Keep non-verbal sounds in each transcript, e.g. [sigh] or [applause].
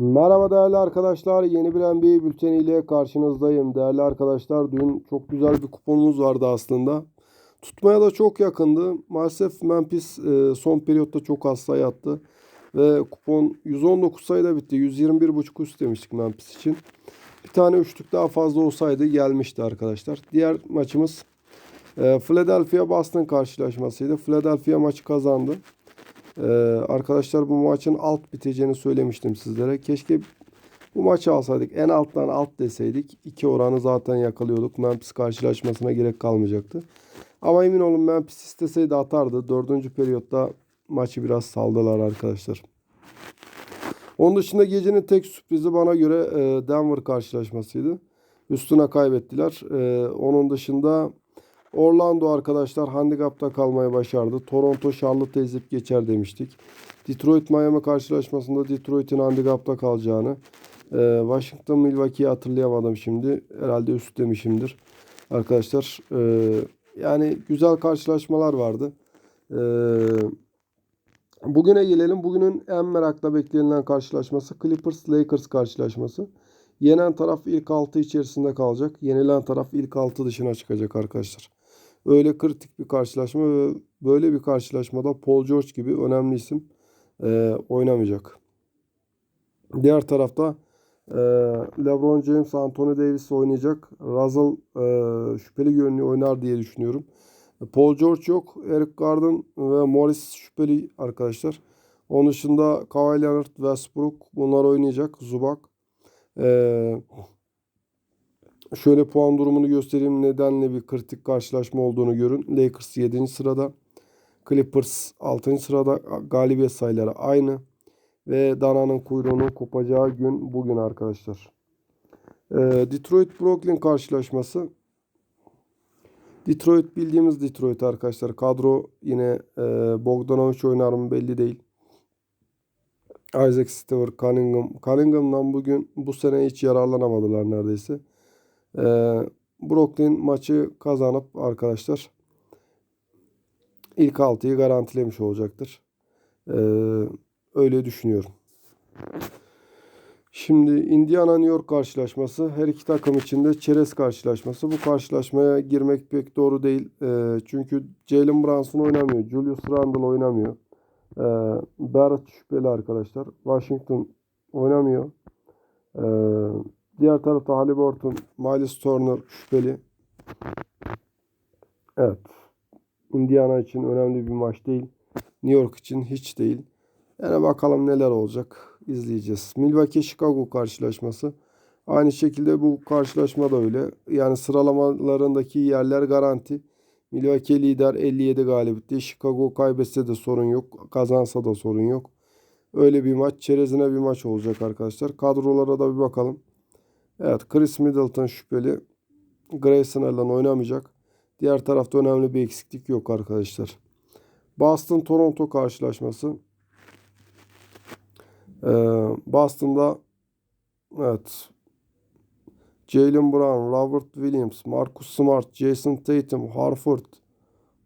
Merhaba değerli arkadaşlar. Yeni bir NBA bülteniyle karşınızdayım. Değerli arkadaşlar dün çok güzel bir kuponumuz vardı aslında. Tutmaya da çok yakındı. Maalesef Memphis e, son periyotta çok az sayı attı. Ve kupon 119 sayıda bitti. 121.5 üst demiştik Memphis için. Bir tane üçlük daha fazla olsaydı gelmişti arkadaşlar. Diğer maçımız e, Philadelphia Boston karşılaşmasıydı. Philadelphia maçı kazandı. Ee, arkadaşlar bu maçın alt biteceğini söylemiştim sizlere. Keşke bu maçı alsaydık. En alttan alt deseydik. iki oranı zaten yakalıyorduk. Memphis karşılaşmasına gerek kalmayacaktı. Ama emin olun Memphis isteseydi atardı. Dördüncü periyotta maçı biraz saldılar arkadaşlar. Onun dışında gecenin tek sürprizi bana göre e, Denver karşılaşmasıydı. Üstüne kaybettiler. E, onun dışında Orlando arkadaşlar handikapta kalmayı başardı. Toronto Charlotte'ı ezip geçer demiştik. Detroit Miami karşılaşmasında Detroit'in handikapta kalacağını. Ee, Washington Milwaukee'yi hatırlayamadım şimdi. Herhalde üst demişimdir. Arkadaşlar ee, yani güzel karşılaşmalar vardı. Ee, bugüne gelelim. Bugünün en merakla beklenilen karşılaşması Clippers Lakers karşılaşması. Yenen taraf ilk 6 içerisinde kalacak. Yenilen taraf ilk 6 dışına çıkacak arkadaşlar. Öyle kritik bir karşılaşma ve böyle bir karşılaşmada Paul George gibi önemli isim e, oynamayacak. Diğer tarafta e, LeBron James, Anthony Davis oynayacak. Russell e, şüpheli görünüyor oynar diye düşünüyorum. Paul George yok. Eric Garden ve Morris şüpheli arkadaşlar. Onun dışında Kawhi Leonard, Westbrook bunlar oynayacak. Zubak. Eee Şöyle puan durumunu göstereyim. Nedenle bir kritik karşılaşma olduğunu görün. Lakers 7. sırada. Clippers 6. sırada. Galibiyet sayıları aynı. Ve Dana'nın kuyruğunu kopacağı gün bugün arkadaşlar. Ee, Detroit Brooklyn karşılaşması. Detroit bildiğimiz Detroit arkadaşlar. Kadro yine e, Bogdanovic oynar mı belli değil. Isaac Stewart, Cunningham. Cunningham'dan bugün bu sene hiç yararlanamadılar neredeyse. Ee, Brooklyn maçı kazanıp arkadaşlar ilk 6'yı garantilemiş olacaktır. Ee, öyle düşünüyorum. Şimdi Indiana New York karşılaşması her iki takım için de çerez karşılaşması. Bu karşılaşmaya girmek pek doğru değil. Ee, çünkü Jalen Brunson oynamıyor. Julius Randle oynamıyor. Ee, Barrett şüpheli arkadaşlar. Washington oynamıyor. Ee, Diğer tarafta Halliburton, Miles Turner şüpheli. Evet. Indiana için önemli bir maç değil. New York için hiç değil. Yani bakalım neler olacak. izleyeceğiz. Milwaukee Chicago karşılaşması. Aynı şekilde bu karşılaşma da öyle. Yani sıralamalarındaki yerler garanti. Milwaukee lider 57 galibiyetli. Chicago kaybetse de sorun yok. Kazansa da sorun yok. Öyle bir maç. Çerezine bir maç olacak arkadaşlar. Kadrolara da bir bakalım. Evet Chris Middleton şüpheli. Grayson Allen oynamayacak. Diğer tarafta önemli bir eksiklik yok arkadaşlar. Boston Toronto karşılaşması. Ee, Boston'da evet Jalen Brown, Robert Williams, Marcus Smart, Jason Tatum, Harford.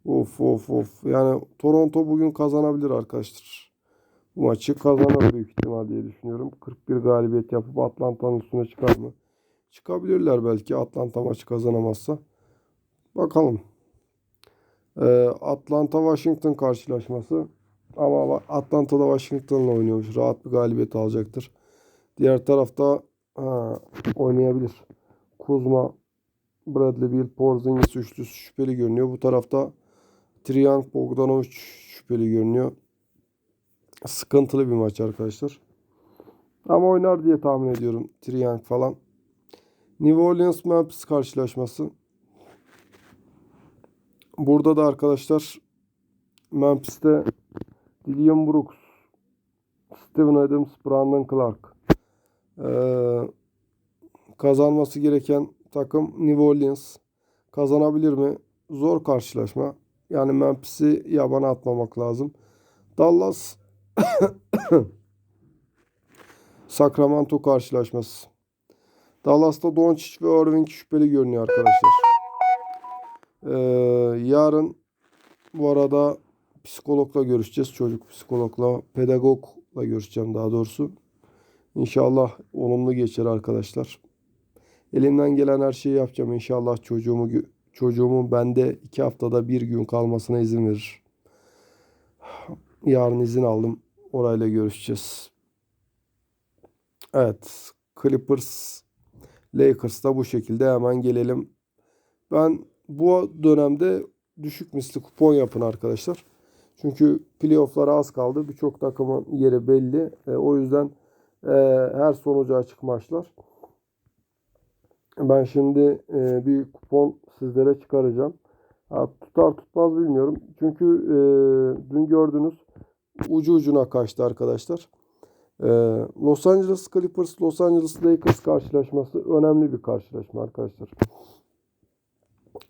Of of of. Yani Toronto bugün kazanabilir arkadaşlar. Bu maçı kazanır büyük ihtimal diye düşünüyorum. 41 galibiyet yapıp Atlanta'nın üstüne çıkar mı? Çıkabilirler belki Atlanta maçı kazanamazsa. Bakalım. Ee, Atlanta Washington karşılaşması. Ama Atlanta'da Washington'la oynuyormuş. Rahat bir galibiyet alacaktır. Diğer tarafta ha, oynayabilir. Kuzma, Bradley Beal, Porzingis üçlüsü şüpheli görünüyor. Bu tarafta Triank Bogdanovic şüpheli görünüyor. Sıkıntılı bir maç arkadaşlar. Ama oynar diye tahmin ediyorum. Triank falan. New Orleans Memphis karşılaşması. Burada da arkadaşlar Memphis'te Dillian Brooks, Steven Adams, Brandon Clark. Ee, kazanması gereken takım New Orleans. Kazanabilir mi? Zor karşılaşma. Yani Memphis'i yabana atmamak lazım. Dallas [coughs] Sacramento karşılaşması. Dallas'ta Doncic ve Irving şüpheli görünüyor arkadaşlar. Ee, yarın bu arada psikologla görüşeceğiz. Çocuk psikologla, pedagogla görüşeceğim daha doğrusu. İnşallah olumlu geçer arkadaşlar. Elimden gelen her şeyi yapacağım. İnşallah çocuğumu çocuğumun bende iki haftada bir gün kalmasına izin verir. Yarın izin aldım. Orayla görüşeceğiz. Evet. Clippers Lakers'ta bu şekilde hemen gelelim. Ben bu dönemde düşük misli kupon yapın arkadaşlar. Çünkü playoff'lara az kaldı. Birçok takımın yeri belli. E, o yüzden e, her sonucu açık maçlar. Ben şimdi e, bir kupon sizlere çıkaracağım. Ha, tutar tutmaz bilmiyorum. Çünkü e, dün gördünüz ucu ucuna kaçtı arkadaşlar. E, Los Angeles Clippers, Los Angeles Lakers karşılaşması önemli bir karşılaşma arkadaşlar.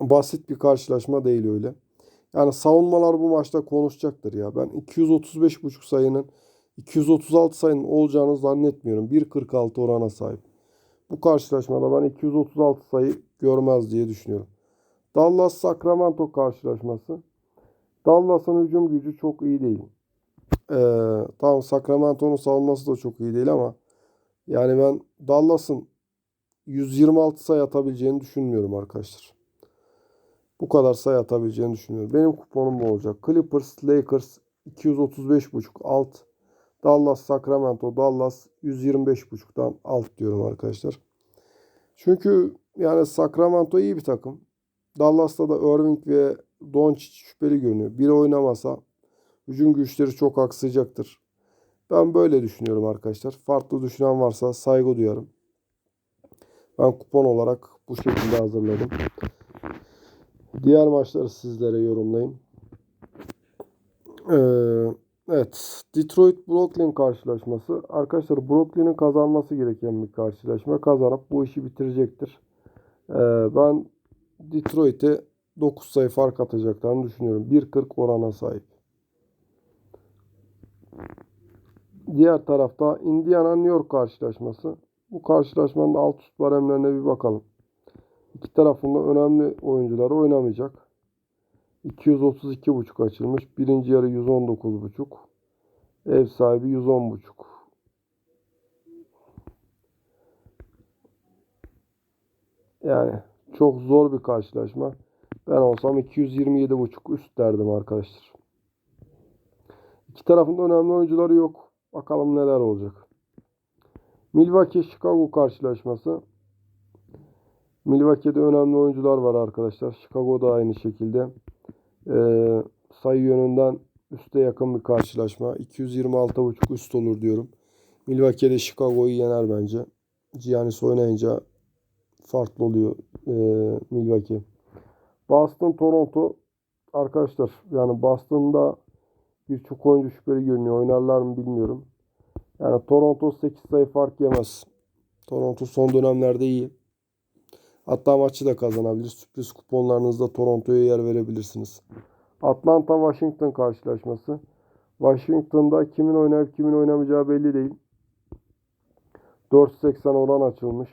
Basit bir karşılaşma değil öyle. Yani savunmalar bu maçta konuşacaktır ya. Ben 235.5 sayının 236 sayının olacağını zannetmiyorum. 1.46 orana sahip. Bu karşılaşmada ben 236 sayı görmez diye düşünüyorum. Dallas Sacramento karşılaşması. Dallas'ın hücum gücü çok iyi değil. Ee, tamam Sacramento'nun savunması da çok iyi değil ama yani ben Dallas'ın 126 sayı atabileceğini düşünmüyorum arkadaşlar. Bu kadar sayı atabileceğini düşünüyorum. Benim kuponum bu olacak. Clippers, Lakers 235.5 alt. Dallas, Sacramento, Dallas 125.5'tan alt diyorum arkadaşlar. Çünkü yani Sacramento iyi bir takım. Dallas'ta da Irving ve Doncic şüpheli görünüyor. Biri oynamasa hücum güçleri çok aksayacaktır. Ben böyle düşünüyorum arkadaşlar. Farklı düşünen varsa saygı duyarım. Ben kupon olarak bu şekilde hazırladım. Diğer maçları sizlere yorumlayayım. Ee, evet. Detroit Brooklyn karşılaşması. Arkadaşlar Brooklyn'in kazanması gereken bir karşılaşma. Kazanıp bu işi bitirecektir. Ee, ben Detroit'e 9 sayı fark atacaklarını düşünüyorum. 1.40 orana sahip. Diğer tarafta Indiana New York karşılaşması. Bu karşılaşmanın alt üst baremlerine bir bakalım. İki tarafında önemli oyuncuları oynamayacak. 232.5 açılmış. Birinci yarı 119.5. Ev sahibi 110.5. Yani çok zor bir karşılaşma. Ben olsam 227.5 üst derdim arkadaşlar. İki tarafında önemli oyuncuları yok. Bakalım neler olacak. Milwaukee Chicago karşılaşması. Milwaukee'de önemli oyuncular var arkadaşlar. Chicago'da aynı şekilde. Ee, sayı yönünden üste yakın bir karşılaşma. 226.5 üst olur diyorum. Milwaukee'de Chicago'yu yener bence. Giannis oynayınca farklı oluyor e, Milwaukee. Boston Toronto arkadaşlar yani Boston'da birçok oyuncu şüpheli görünüyor. Oynarlar mı bilmiyorum. Yani Toronto 8 sayı fark yemez. Toronto son dönemlerde iyi. Hatta maçı da kazanabilir. Sürpriz kuponlarınızda Toronto'ya yer verebilirsiniz. Atlanta Washington karşılaşması. Washington'da kimin oynayıp kimin oynamayacağı belli değil. 4.80 oran açılmış.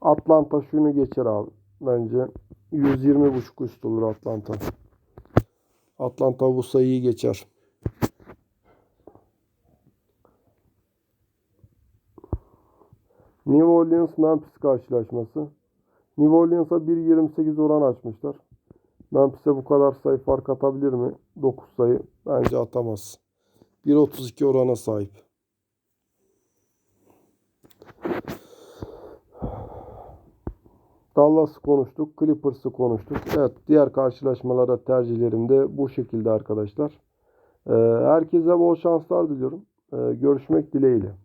Atlanta şunu geçer abi. Bence 120.5 üst olur Atlanta. Atlanta bu sayıyı geçer. New Orleans Memphis karşılaşması. New Orleans'a 1.28 oran açmışlar. Memphis'e bu kadar sayı fark atabilir mi? 9 sayı. Bence atamaz. 1.32 orana sahip. Dallas'ı konuştuk. Clippers'ı konuştuk. Evet diğer karşılaşmalara tercihlerim de bu şekilde arkadaşlar. Ee, herkese bol şanslar diliyorum. Ee, görüşmek dileğiyle.